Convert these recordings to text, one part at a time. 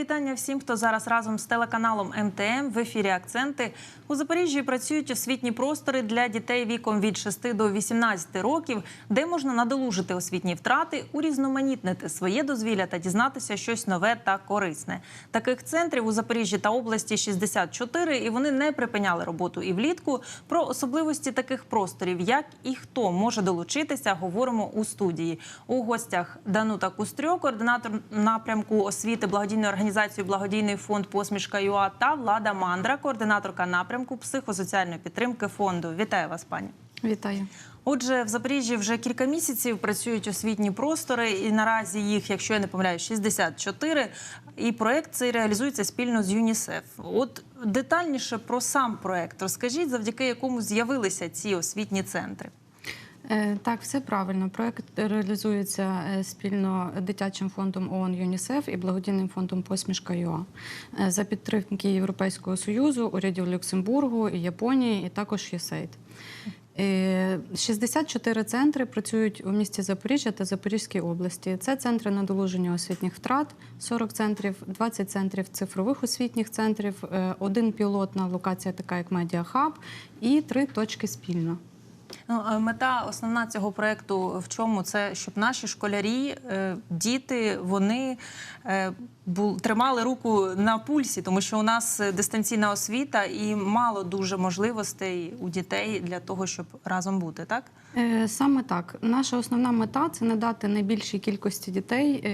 вітання всім, хто зараз разом з телеканалом МТМ в ефірі Акценти. У Запоріжжі працюють освітні простори для дітей віком від 6 до 18 років, де можна надолужити освітні втрати, урізноманітнити своє дозвілля та дізнатися щось нове та корисне. Таких центрів у Запоріжжі та області 64, і вони не припиняли роботу і влітку. Про особливості таких просторів, як і хто може долучитися, говоримо у студії. У гостях Данута Кустрьо, координатор напрямку освіти благодійної організації Благодійний фонд Посмішка ЮА та Влада Мандра, координаторка напрямку психосоціальної підтримки фонду. Вітаю вас, пані. Вітаю. Отже, в Запоріжжі вже кілька місяців працюють освітні простори, і наразі їх, якщо я не помиляюсь, 64. І проект цей реалізується спільно з ЮНІСЕФ. От детальніше про сам проект розкажіть, завдяки якому з'явилися ці освітні центри. Е, Так, все правильно. Проект реалізується е, спільно дитячим фондом ООН ЮНІСЕФ і благодійним фондом Посмішка ЮА Е, за підтримки Європейського союзу, урядів Люксембургу Японії, і також ЄСЕЙД. Е, 64 центри працюють у місті Запоріжжя та Запорізькій області. Це центри надолуження освітніх втрат, 40 центрів, 20 центрів цифрових освітніх центрів, один пілотна локація, така як Медіахаб, і три точки спільно. Ну, е, мета основна цього проекту в чому? Це щоб наші школярі, е, діти, вони е, тримали руку на пульсі, тому що у нас дистанційна освіта і мало дуже можливостей у дітей для того, щоб разом бути, так? Саме так. Наша основна мета це надати найбільшій кількості дітей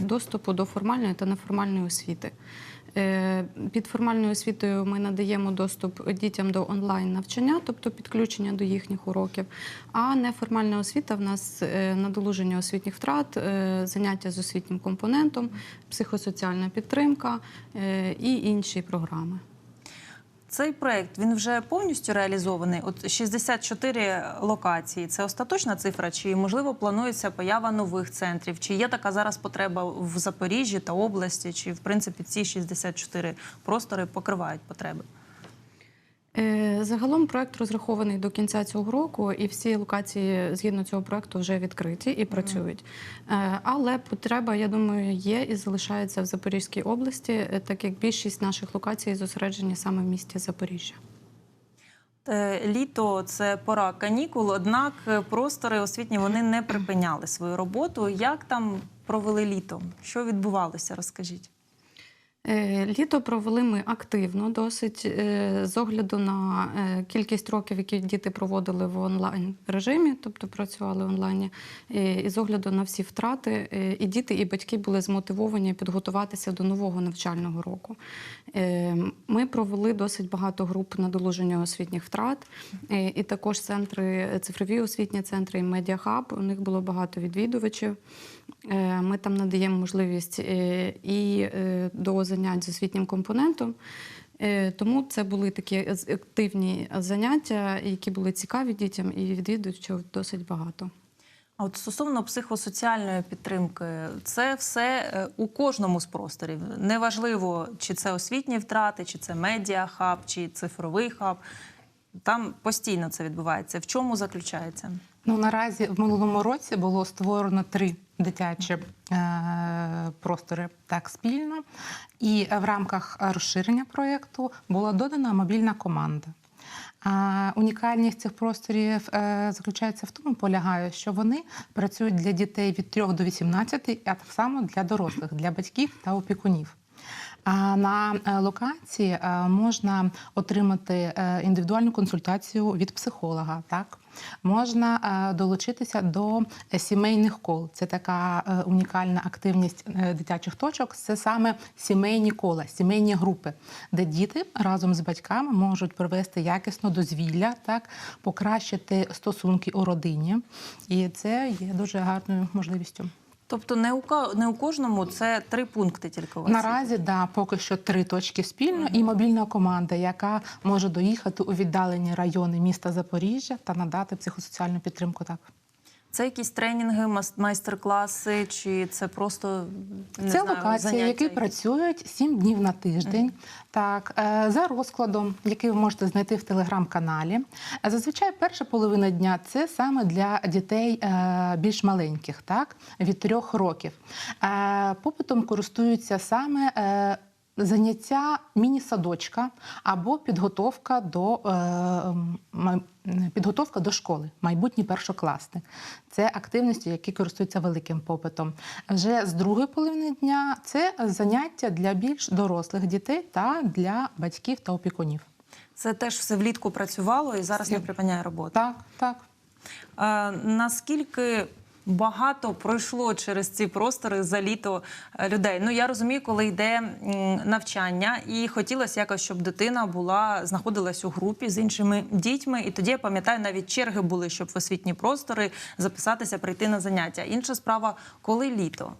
доступу до формальної та неформальної освіти. Е, Під формальною освітою ми надаємо доступ дітям до онлайн навчання, тобто підключення до їхніх уроків. А неформальна освіта в нас е, надолуження освітніх втрат, е, заняття з освітнім компонентом, психосоціальна підтримка і інші програми. Цей проект він вже повністю реалізований. От 64 локації. Це остаточна цифра? Чи можливо планується поява нових центрів? Чи є така зараз потреба в Запоріжжі та області? Чи в принципі ці 64 простори покривають потреби? Загалом проект розрахований до кінця цього року, і всі локації згідно цього проекту вже відкриті і працюють. Е, Але потреба, я думаю, є і залишається в Запорізькій області, е, так як більшість наших локацій зосереджені саме в місті Запоріжжя. Е, Літо це пора канікул, однак простори освітні вони не припиняли свою роботу. Як там провели літо? Що відбувалося? Розкажіть. Е, Літо провели ми активно, досить е, з огляду на е, кількість років, які діти проводили в онлайн режимі, тобто працювали е, і з огляду на всі втрати, і діти, і батьки були змотивовані підготуватися до нового навчального року. Ми провели досить багато груп надолуження освітніх втрат, і також центри, цифрові освітні центри і медіахаб. У них було багато відвідувачів. Ми там надаємо можливість і до занять з освітнім компонентом. Е, Тому це були такі активні заняття, які були цікаві дітям, і відвідувачів досить багато. А от стосовно психосоціальної підтримки, це все е, у кожному з просторів. Неважливо, чи це освітні втрати, чи це медіахаб, чи цифровий хаб. Там постійно це відбувається. В чому заключається? Ну наразі в минулому році було створено три дитячі е, простори так спільно, і в рамках розширення проєкту була додана мобільна команда. А унікальність цих просторів е, заключається в тому, полягає, що вони працюють для дітей від 3 до 18, а так само для дорослих, для батьків та опікунів. А на е, локації можна отримати індивідуальну консультацію від психолога. Так можна е, долучитися до сімейних кол. Це така е, унікальна активність е, дитячих точок. Це саме сімейні кола, сімейні групи, де діти разом з батьками можуть провести якісно дозвілля, так покращити стосунки у родині, і це є дуже гарною можливістю. Тобто не у не у кожному це три пункти тільки у вас. Наразі да, поки що три точки спільно і мобільна команда, яка може доїхати у віддалені райони міста Запоріжжя та надати психосоціальну підтримку. Так. Це якісь тренінги, майстер-класи, чи це просто не Це знаю, локації, заняття які якісь? працюють 7 днів на тиждень. Так, е, за розкладом, який ви можете знайти в телеграм-каналі. Е, Зазвичай перша половина дня це саме для дітей е, більш маленьких, так, від трьох років. Попитом користуються саме. Е, Заняття міні-садочка або підготовка до, е, підготовка до школи, майбутній першокласник. Це активності, які користуються великим попитом. Вже з другої половини дня це заняття для більш дорослих дітей та для батьків та опікунів. Це теж все влітку працювало і зараз не припиняє роботу. Так, так. А, наскільки багато пройшло через ці простори за літо е, людей? Ну я розумію, коли йде навчання, і хотілося якось, щоб дитина була знаходилась у групі з іншими дітьми. І тоді я пам'ятаю, навіть черги були, щоб в освітні простори записатися, прийти на заняття. Інша справа, коли літо.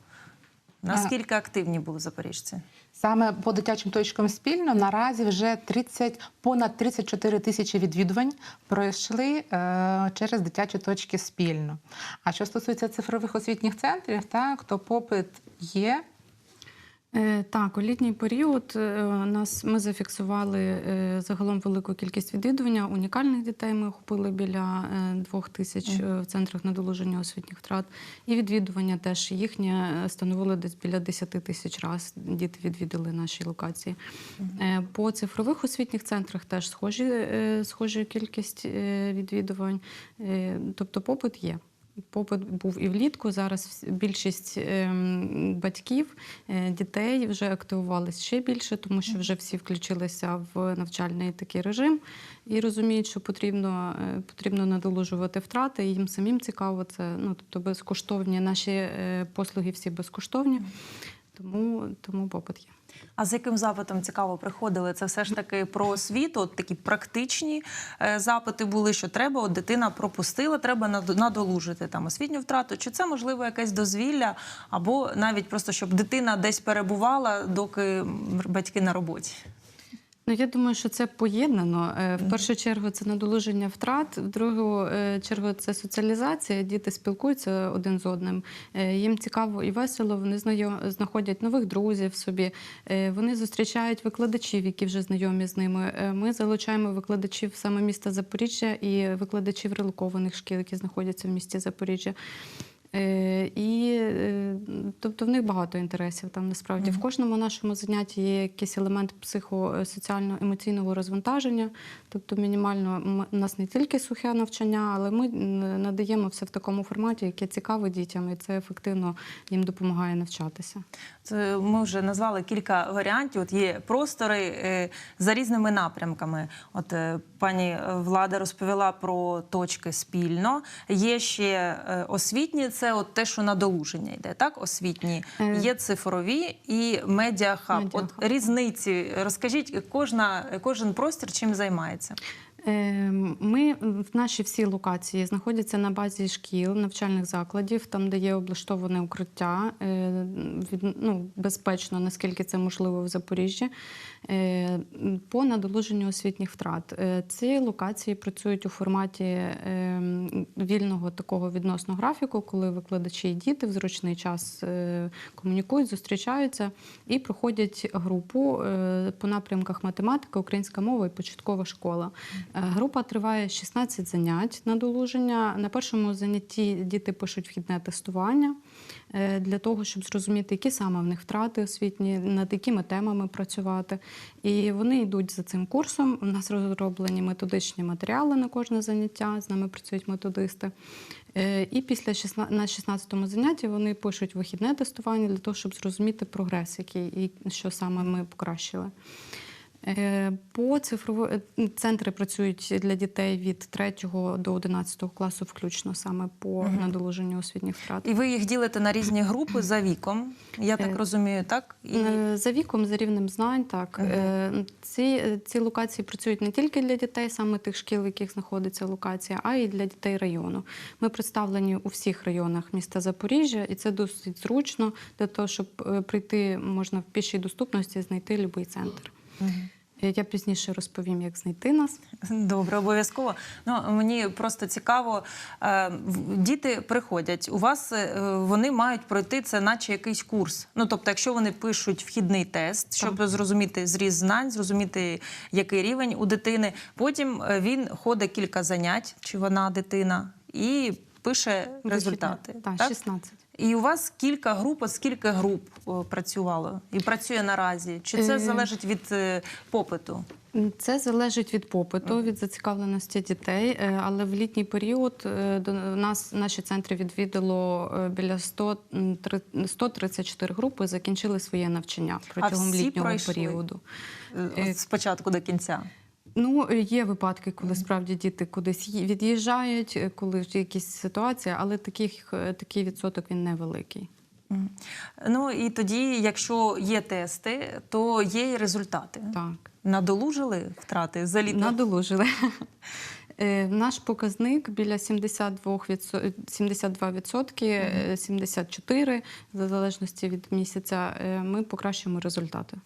Наскільки активні були запоріжці? Саме по дитячим точкам спільно наразі вже 30, понад 34 тисячі відвідувань пройшли е, через дитячі точки спільно. А що стосується цифрових освітніх центрів, так то попит є. Е, Так, у літній період е, нас ми зафіксували е, загалом велику кількість відвідування. Унікальних дітей ми охопили біля двох тисяч в центрах надолуження освітніх втрат. І відвідування теж їхнє становило десь біля 10 тисяч раз. Діти відвідали наші локації. По цифрових освітніх центрах теж схожі, схожа кількість відвідувань. Тобто попит є. Попит був і влітку. Зараз більшість ем, батьків, е, дітей вже активувалися ще більше, тому що вже всі включилися в навчальний такий режим і розуміють, що потрібно, е, потрібно надолужувати втрати. І їм самим цікаво це. Ну тобто безкоштовні наші е, послуги всі безкоштовні, тому, тому попит є. А з яким запитом цікаво приходили? Це все ж таки про освіту, от такі практичні е, запити були, що треба, от дитина пропустила, треба над- надолужити там освітню втрату. Чи це можливо якесь дозвілля, або навіть просто щоб дитина десь перебувала, доки батьки на роботі? Ну, я думаю, що це поєднано. Е, В першу чергу це надолуження втрат, в другу е, чергу це соціалізація. Діти спілкуються один з одним. Е, Їм цікаво і весело. Вони знайом- знаходять нових друзів собі. Вони зустрічають викладачів, які вже знайомі з ними. Ми залучаємо викладачів саме міста Запоріжжя і викладачів релокованих шкіл, які знаходяться в місті Запоріжжя. Е, І е, тобто в них багато інтересів там насправді. В кожному нашому занятті є якийсь елемент психосоціально-емоційного розвантаження. Тобто, мінімально у нас не тільки сухе навчання, але ми надаємо все в такому форматі, яке цікаве дітям, і це ефективно їм допомагає навчатися. Це ми вже назвали кілька варіантів. От є простори е, за різними напрямками. От пані Влада розповіла про точки спільно. Є ще освітні, це от те, що на долуження йде, так? Освітні. Е. Є цифрові і медіахаб. От різниці. Розкажіть, кожна, кожен простір чим займається? Е, Ми в наші всі локації знаходяться на базі шкіл, навчальних закладів, там, де є облаштоване укриття, е, ну, безпечно, наскільки це можливо в Запоріжжі, е, по надолуженню освітніх втрат. Е, Ці локації працюють у форматі е, вільного такого відносно графіку, коли викладачі і діти в зручний час комунікують, зустрічаються і проходять групу по напрямках математика, українська мова і початкова школа. Е, Група триває 16 занять на долуження. На першому занятті діти пишуть вхідне тестування е, для того, щоб зрозуміти, які саме в них втрати освітні, над якими темами працювати. І вони йдуть за цим курсом. У нас розроблені методичні матеріали на кожне заняття. З нами працюють методисти. Е, І після 16, на 16-му занятті вони пишуть вихідне тестування для того, щоб зрозуміти прогрес, який і що саме ми покращили. Е, По цифрово е, центри працюють для дітей від 3 до 11 класу, включно саме по надолуженню освітніх втрат. І ви їх ділите на різні групи за віком. Я так Е, розумію, так? І... За віком, за рівнем знань, так. Е, Ці, ці локації працюють не тільки для дітей, саме тих шкіл, в яких знаходиться локація, а й для дітей району. Ми представлені у всіх районах міста Запоріжжя, і це досить зручно для того, щоб прийти можна в пішій доступності знайти будь-який центр. Е, Я пізніше розповім, як знайти нас. Добре, обов'язково. Ну мені просто цікаво. е, Діти приходять. У вас е, вони мають пройти це, наче якийсь курс. Ну тобто, якщо вони пишуть вхідний тест, щоб зрозуміти зріз знань, зрозуміти, який рівень у дитини. Потім е, він ходить кілька занять, чи вона дитина, і пише результати. Так, так? 16. І у вас кілька груп, от скільки груп працювало і працює наразі? Чи це Е. залежить від е, попиту? Це залежить від попиту, від зацікавленості дітей. Е, Але в літній період до нас наші центри відвідало біля 100, м, три- 134 групи, закінчили своє навчання протягом всі літнього пройшли? періоду. Е, до кінця. Ну, є випадки, коли справді діти кудись від'їжджають, е, коли ж якісь ситуації, але таких, е, такий відсоток він невеликий. Ну і тоді, якщо є тести, то є і результати. Так. Надолужили втрати за літо? Надолужили. Е, Наш показник біля 72%, відсо- 72%, е, 74%, в залежності від місяця, ми покращуємо результати.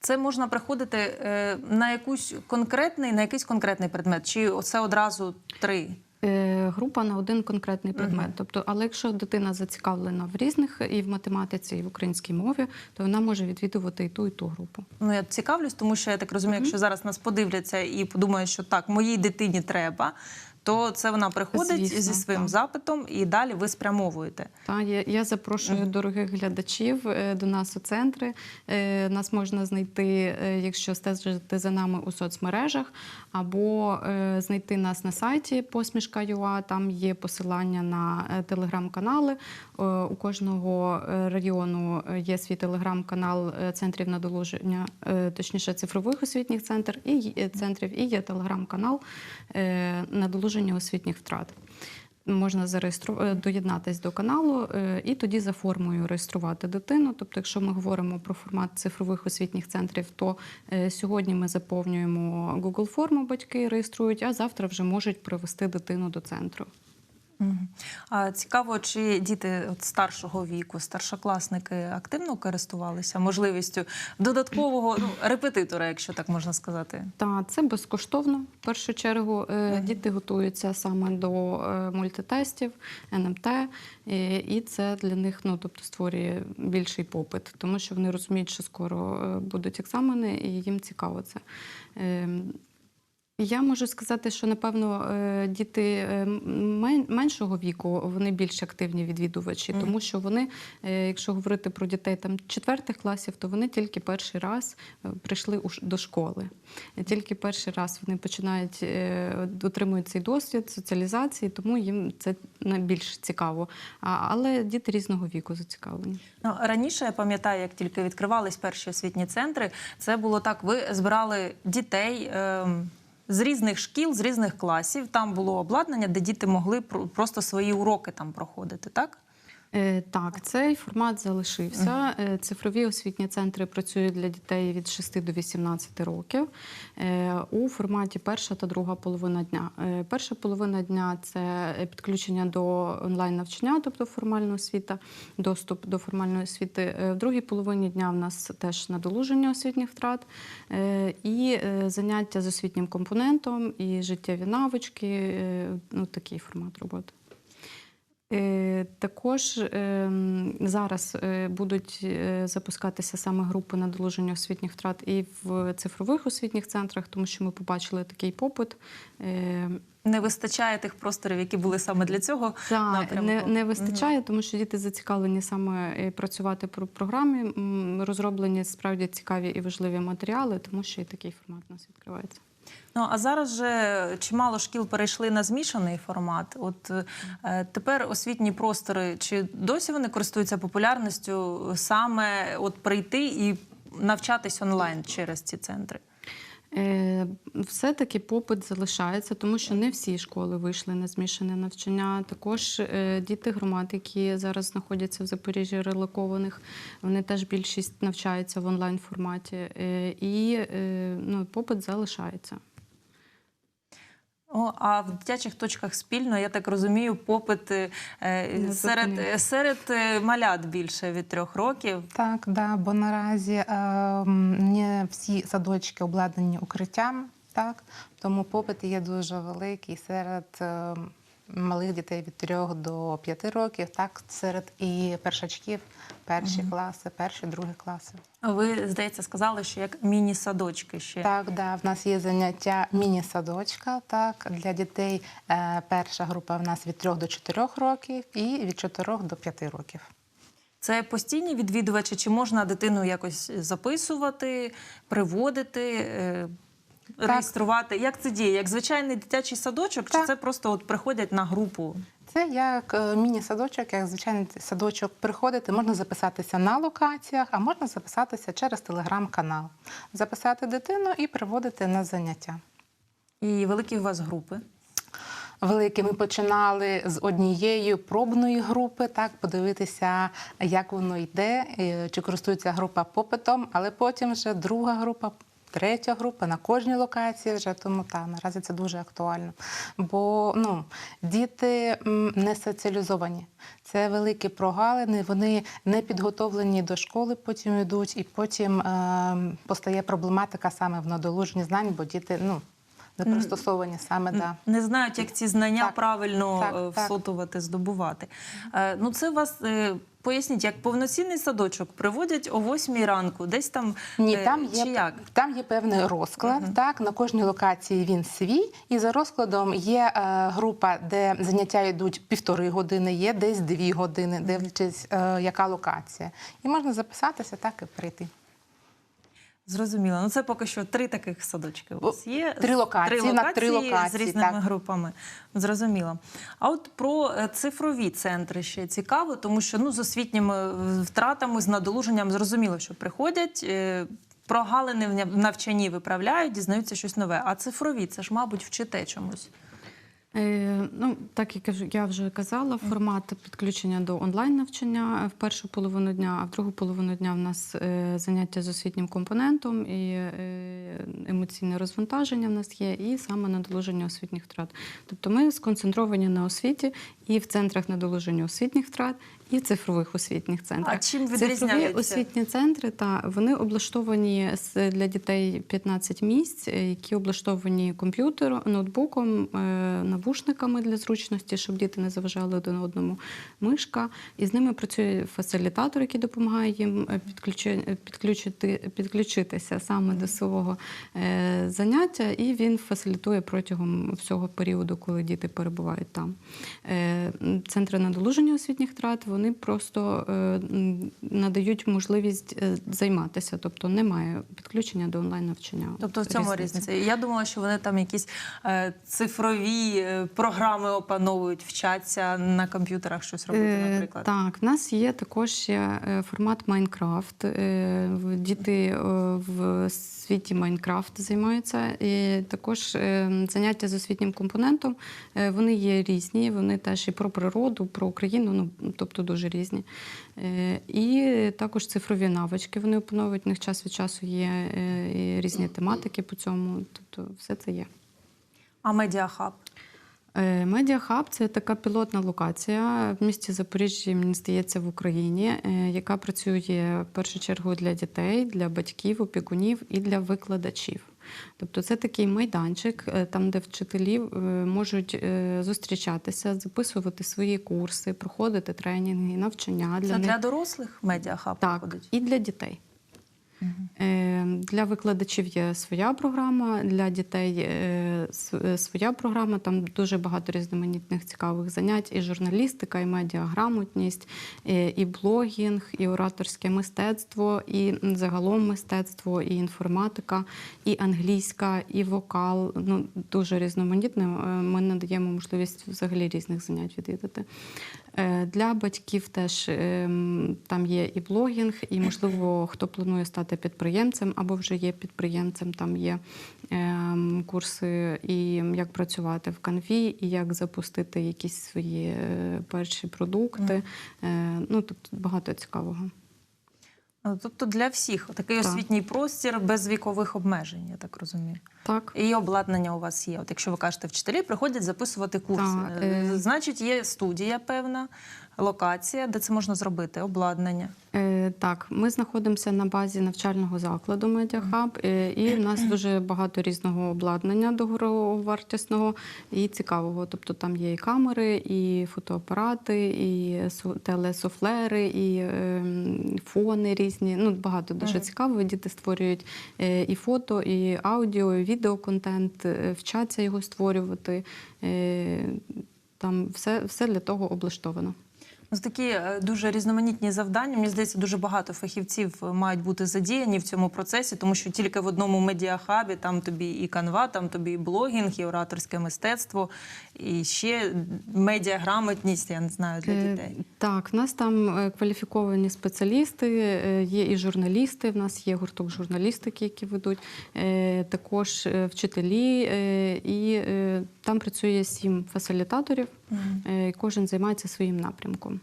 Це можна приходити е, на якусь конкретний, на якийсь конкретний предмет, чи це одразу три? Е, Група на один конкретний предмет. Тобто, але якщо дитина зацікавлена в різних і в математиці, і в українській мові, то вона може відвідувати і ту, і ту групу. Ну я цікавлюсь, тому що я так розумію, якщо зараз нас подивляться і подумають, що так, моїй дитині треба, то це вона приходить Звісно, зі своїм так. запитом і далі ви спрямовуєте. Та я, я запрошую дорогих глядачів е, до нас у центри. Е, Нас можна знайти, е, якщо стежити за нами у соцмережах, або знайти нас на сайті посмішка.ua, Там є посилання на телеграм-канали. У кожного району є свій телеграм-канал центрів надолуження, точніше цифрових освітніх центрів і центрів, і є телеграм-канал е, надолуження освітніх втрат можна зареєструвати доєднатися до каналу е, і тоді за формою реєструвати дитину. Тобто, якщо ми говоримо про формат цифрових освітніх центрів, то е, сьогодні ми заповнюємо Google форму, батьки реєструють, а завтра вже можуть привести дитину до центру. А цікаво, чи діти от старшого віку, старшокласники активно користувалися можливістю додаткового ну, репетитора, якщо так можна сказати. Та це безкоштовно. В першу чергу Е, діти готуються саме до е, мультитестів, НМТ, і це для них ну, тобто, створює більший попит, тому що вони розуміють, що скоро е, будуть екзамени, і їм цікаво це. Я можу сказати, що напевно е, діти е, меншого віку вони більш активні відвідувачі, тому що вони, е, якщо говорити про дітей там четвертих класів, то вони тільки перший раз прийшли до школи. Тільки перший раз вони починають отримують цей досвід соціалізації, тому їм це найбільш цікаво. Але діти різного віку зацікавлені. Ну, раніше я пам'ятаю, як тільки відкривались перші освітні центри, це було так: ви збирали дітей. ем, З різних шкіл, з різних класів там було обладнання, де діти могли про- просто свої уроки там проходити, так? Е, Так, цей формат залишився. Е, Цифрові освітні центри працюють для дітей від 6 до 18 років е, у форматі перша та друга половина дня. Перша половина дня це підключення до онлайн-навчання, тобто формальна освіта, доступ до формальної освіти. В другій половині дня в нас теж надолуження освітніх втрат і заняття з освітнім компонентом, і життєві навички. Ну, такий формат роботи. Е, Також ем, зараз е, будуть е, запускатися саме групи надолуження освітніх втрат і в цифрових освітніх центрах, тому що ми побачили такий попит. Не вистачає тих просторів, які були саме для цього Та, напрямку. не, не вистачає, тому що діти зацікавлені саме працювати по програмі. Розроблені справді цікаві і важливі матеріали, тому що і такий формат у нас відкривається. Ну а зараз же чимало шкіл перейшли на змішаний формат. От е, тепер освітні простори, чи досі вони користуються популярністю саме от прийти і навчатись онлайн через ці центри? Е, Все-таки попит залишається, тому що не всі школи вийшли на змішане навчання. Також е, діти громад, які зараз знаходяться в Запоріжжі, релокованих, вони теж більшість навчаються в онлайн форматі. І е, ну, попит залишається. О, а в дитячих точках спільно, я так розумію, попит е, серед, серед е, малят більше від трьох років. Так, да, бо наразі е, не всі садочки обладнані укриттям, так тому попит є дуже великий серед е, малих дітей від 3 до 5 років, так серед і першачків, перші класи, перші, другі класи. Ви, здається, сказали, що як міні-садочки ще. Так, да, в нас є заняття міні-садочка. Так, для дітей е, перша група в нас від 3 до 4 років і від 4 до 5 років. Це постійні відвідувачі, чи можна дитину якось записувати, приводити, е, реєструвати? Як це діє? Як звичайний дитячий садочок, чи це просто от приходять на групу? Це як е, міні-садочок, як звичайний садочок. Приходити, можна записатися на локаціях, а можна записатися через телеграм-канал, записати дитину і приводити на заняття. І великі у вас групи. Великі ми починали з однієї пробної групи, так подивитися, як воно йде, е, чи користується група попитом, але потім вже друга група. Третя група на кожній локації вже тому та наразі це дуже актуально. Бо ну діти не соціалізовані. Це великі прогалини. Вони не підготовлені до школи, потім йдуть, і потім е, постає проблематика саме в надолуженні знань, бо діти ну не пристосовані саме да. Не знають, як ці знання Так, правильно так, е, так. всотувати, здобувати. Е, Ну, це вас е, поясніть, як повноцінний садочок приводять о 8 ранку, десь там Ні, там чи є як? там є певний розклад. Так на кожній локації він свій, і за розкладом є е, група, де заняття йдуть півтори години, є десь дві години, дивлячись, е, яка локація. І можна записатися так і прийти. Зрозуміло. Ну це поки що три таких садочки у вас є. Три локації, на три з різними так. групами. Зрозуміло. А от про е, цифрові центри ще цікаво, тому що ну, з освітніми е, втратами, з надолуженням зрозуміло, що приходять. е, Прогалини в навчанні виправляють, дізнаються щось нове. А цифрові це ж, мабуть, вчите чомусь. Е, ну, так як я вже- казала, формат підключення до онлайн навчання в першу половину дня, а в другу половину дня в нас е, заняття з освітнім компонентом і е, емоційне розвантаження в нас є, і саме надолуження освітніх втрат. Тобто ми сконцентровані на освіті і в центрах надолуження освітніх втрат, і цифрових освітніх центрах. А чим Цифрові освітні центри та вони облаштовані для дітей 15 місць, е, які облаштовані комп'ютером, ноутбуком, е, навушниками для зручності, щоб діти не заважали один одному мишка. І з ними працює фасилітатор, який допомагає їм е, підключити, підключитися саме до свого заняття, і він фасилітує протягом всього періоду, коли діти перебувають там. Центри надолуження освітніх втрат вони просто е, надають можливість е, займатися, тобто немає підключення до онлайн навчання. Тобто в цьому різниця. Я думала, що вони там якісь е, цифрові програми опановують, вчаться на комп'ютерах щось робити, наприклад. Так, в нас є також ще формат Майнкрафт. Діти в світі Майнкрафт займаються. І також заняття з освітнім компонентом. Вони є різні, вони теж і про природу, про Україну, ну тобто дуже різні. Е, І також цифрові навички. Вони опановують. У них час від часу є е, і різні тематики по цьому. Тобто, все це є. А медіахаб? Е, Медіахаб це така пілотна локація в місті Запоріжжя, мені здається, в Україні, яка працює в першу чергу для дітей, для батьків, опікунів і для викладачів. Тобто це такий майданчик, е, там, де вчителі е, можуть е, зустрічатися, записувати свої курси, проходити тренінги, навчання для Це них. для дорослих медіахаб Так, проходить? і для дітей. Е, Для викладачів є своя програма, для дітей е, е, своя програма. Там дуже багато різноманітних цікавих занять: і журналістика, і медіаграмотність, і, блогінг, і ораторське мистецтво, і загалом мистецтво, і інформатика, і англійська, і вокал. Ну дуже різноманітне. Ми надаємо можливість взагалі різних занять відвідати. Е, Для батьків теж ем, там є і блогінг, і можливо, хто планує стати підприємцем або вже є підприємцем. Там є ем, курси, і як працювати в канві, і як запустити якісь свої е, перші продукти. Е, Ну тобто багато цікавого. Ну, Тобто для всіх такий Так. освітній простір без вікових обмежень, я так розумію. Так. І обладнання у вас є. От якщо ви кажете, вчителі приходять записувати курси, Так, Е, значить, є студія певна, локація, де це можна зробити, обладнання. Е, так, ми знаходимося на базі навчального закладу Медіахаб, е, і в нас дуже багато різного обладнання дороговартісного і цікавого. Тобто там є і камери, і фотоапарати, і телесофлери, і ем, фони різні. Ну, багато дуже цікавого. Діти створюють е, і фото, і аудіо, і відеоконтент, е, вчаться його створювати. Е, Там все, все для того облаштовано. Ось такі е, дуже різноманітні завдання. Мені здається, дуже багато фахівців е, мають бути задіяні в цьому процесі, тому що тільки в одному медіахабі там тобі і канва, там тобі і блогінг, і ораторське мистецтво, і ще медіаграмотність, я не знаю, для Е, дітей. Так, в нас там кваліфіковані спеціалісти, є і журналісти. В нас є гурток журналістики, які ведуть, також вчителі, і там працює сім фасилітаторів. Е, і Кожен займається своїм напрямком.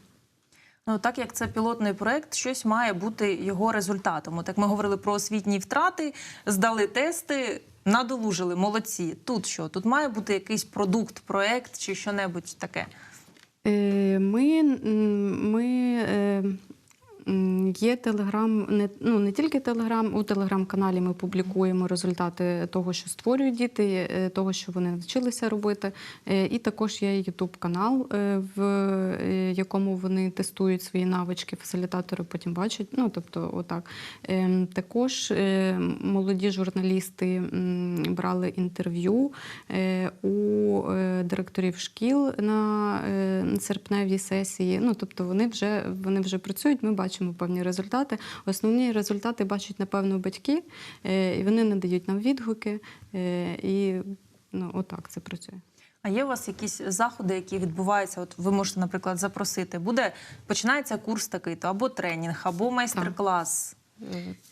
Ну, так як це пілотний проект, щось має бути його результатом. От як ми говорили про освітні втрати, здали тести, надолужили, молодці. Тут що? Тут має бути якийсь продукт, проект чи що-небудь таке. Е, Ми, ми е, є телеграм, не, ну, не тільки телеграм, у телеграм-каналі ми публікуємо результати того, що створюють діти, е, того, що вони навчилися робити. Е, І також є Ютуб канал, в е, якому вони тестують свої навички, фасилітатори потім бачать. Ну, тобто, отак. Е, Також молоді журналісти брали інтерв'ю у директорів шкіл на серпневій сесії. Ну, тобто вони вже, вони вже працюють, ми бачимо певні результати. Основні результати бачать, напевно, батьки, е, і вони надають нам відгуки. е, І ну, отак це працює. А є у вас якісь заходи, які відбуваються? От ви можете, наприклад, запросити. Буде починається курс такий, то або тренінг, або майстер-клас.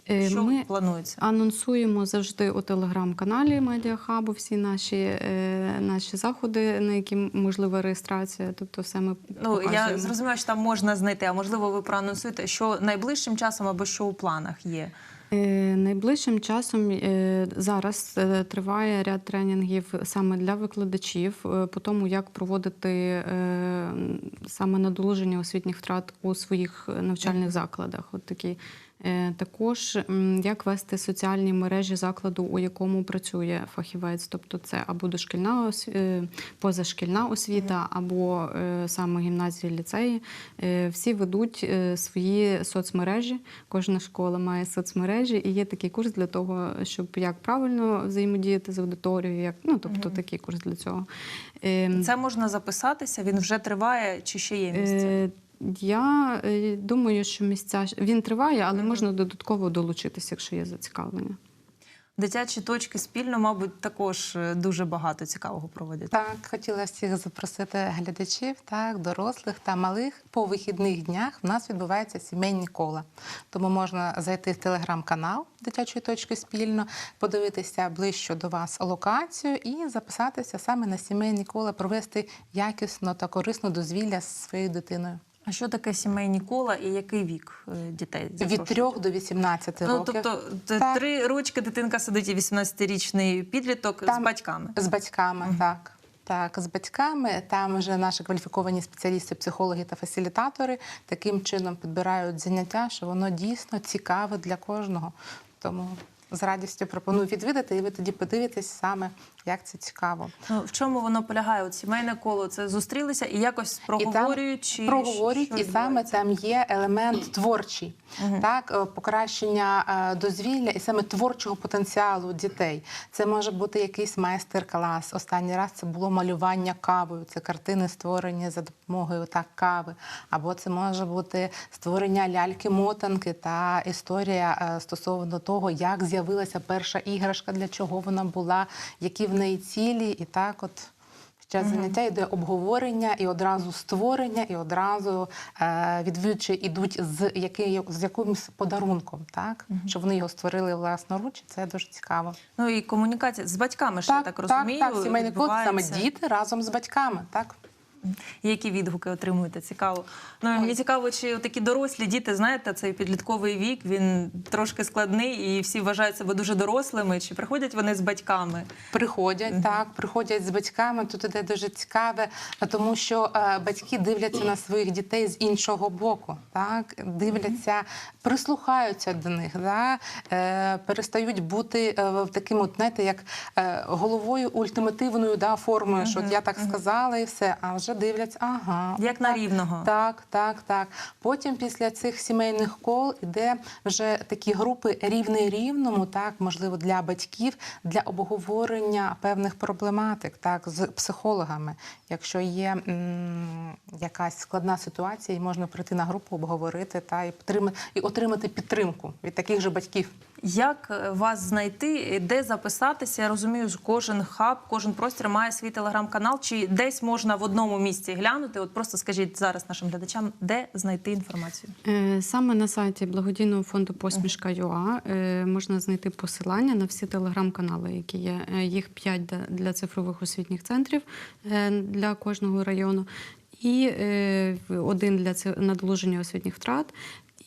Е, Що ми- планується? Анонсуємо завжди у телеграм-каналі Медіахабу всі наші, е, наші заходи, на які можлива реєстрація. Тобто, все ми Ну я показуємо. зрозуміла, що там можна знайти. А можливо, ви проанонсуєте, що найближчим часом або що у планах є. Е, Найближчим часом зараз триває ряд тренінгів саме для викладачів по тому, як проводити саме надолуження освітніх втрат у своїх навчальних закладах. От такі. Е, Також як вести соціальні мережі закладу, у якому працює фахівець, тобто це або дошкільна е, позашкільна освіта, або е, саме гімназії, ліцеї. Всі ведуть свої соцмережі. Кожна школа має соцмережі, і є такий курс для того, щоб як правильно взаємодіяти з аудиторією, як ну тобто такий курс для цього. Це можна записатися. Він вже триває чи ще є місце? Я е, думаю, що місця він триває, але можна додатково долучитися, якщо є зацікавлення. Дитячі точки спільно, мабуть, також е, дуже багато цікавого проводять. Так, хотіла всіх запросити глядачів, так, дорослих та малих. По вихідних днях в нас відбуваються сімейні кола. Тому можна зайти в телеграм-канал дитячої точки спільно, подивитися ближче до вас локацію і записатися саме на сімейні кола, провести якісно та корисно дозвілля з своєю дитиною. А що таке сімейні кола і який вік е, дітей? Від запрошують? 3 до 18 Ну, тобто Так. три рочки дитинка сидить і 18-річний підліток Там- з батьками. З батьками, так. Так, з батьками там вже наші кваліфіковані спеціалісти, психологи та фасилітатори таким чином підбирають заняття, що воно дійсно цікаве для кожного. Тому з радістю пропоную відвідати, і ви тоді подивитесь саме, як це цікаво. Ну, в чому воно полягає? От сімейне коло це зустрілися і якось проговорюють чи проговорюють, що і саме там є елемент творчий, так е, покращення е, дозвілля і саме творчого потенціалу дітей. Це може бути якийсь майстер-клас. Останній раз це було малювання кавою. Це картини створені за допомогою так кави. Або це може бути створення ляльки-мотанки та історія е, стосовно того, як з'явилася перша іграшка, для чого вона була, які в неї цілі, і так от. Час заняття йде обговорення і одразу створення, і одразу е, відвідувачі йдуть з, який, з якимось подарунком, так? Щоб вони його створили власноруч. Це дуже цікаво. Ну і комунікація з батьками ж я так розумію. так, так, сімейний код саме діти разом з батьками. Так? Які відгуки отримуєте? Цікаво. Ну мені цікаво, чи такі дорослі діти, знаєте, цей підлітковий вік він трошки складний, і всі вважають себе дуже дорослими. Чи приходять вони з батьками? Приходять так, приходять з батьками. Тут іде дуже цікаве, тому що е, батьки дивляться на своїх дітей з іншого боку, так дивляться, прислухаються до них, да? е, перестають бути е, таким, от, знаєте, як е, головою ультимативною да, формою, що от я так сказала, і все. А вже дивляться, ага, Як на рівного. так, так, так. Потім після цих сімейних кол іде вже такі групи рівний рівному, так можливо, для батьків для обговорення певних проблематик, так з психологами. Якщо є м, якась складна ситуація, і можна прийти на групу, обговорити та і і отримати підтримку від таких же батьків. Як е, вас знайти, де записатися? Я розумію, що кожен хаб, кожен простір має свій телеграм-канал. Чи десь можна в одному місці глянути? От просто скажіть зараз нашим глядачам, де знайти інформацію. Е, Саме на сайті благодійного фонду Посмішка ЮА е, можна знайти посилання на всі телеграм-канали, які є. Е, Їх п'ять для- цифрових освітніх центрів е, для кожного району, і е, один для надолуження освітніх втрат,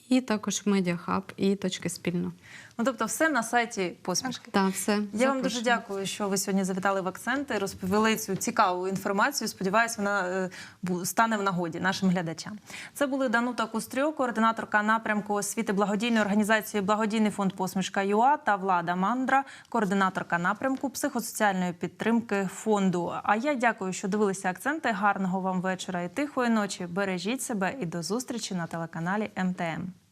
і також медіахаб і точки спільно. Ну тобто, все на сайті посмішки. Так, все. Я вам дуже дякую, що ви сьогодні завітали в акценти, розповіли цю цікаву інформацію. Сподіваюсь, вона е, стане в нагоді нашим глядачам. Це були Данута Кустрьо, координаторка напрямку освіти благодійної організації Благодійний фонд Посмішка ЮА та Влада Мандра, координаторка напрямку психосоціальної підтримки фонду. А я дякую, що дивилися акценти. Гарного вам вечора і тихої ночі. Бережіть себе і до зустрічі на телеканалі МТМ.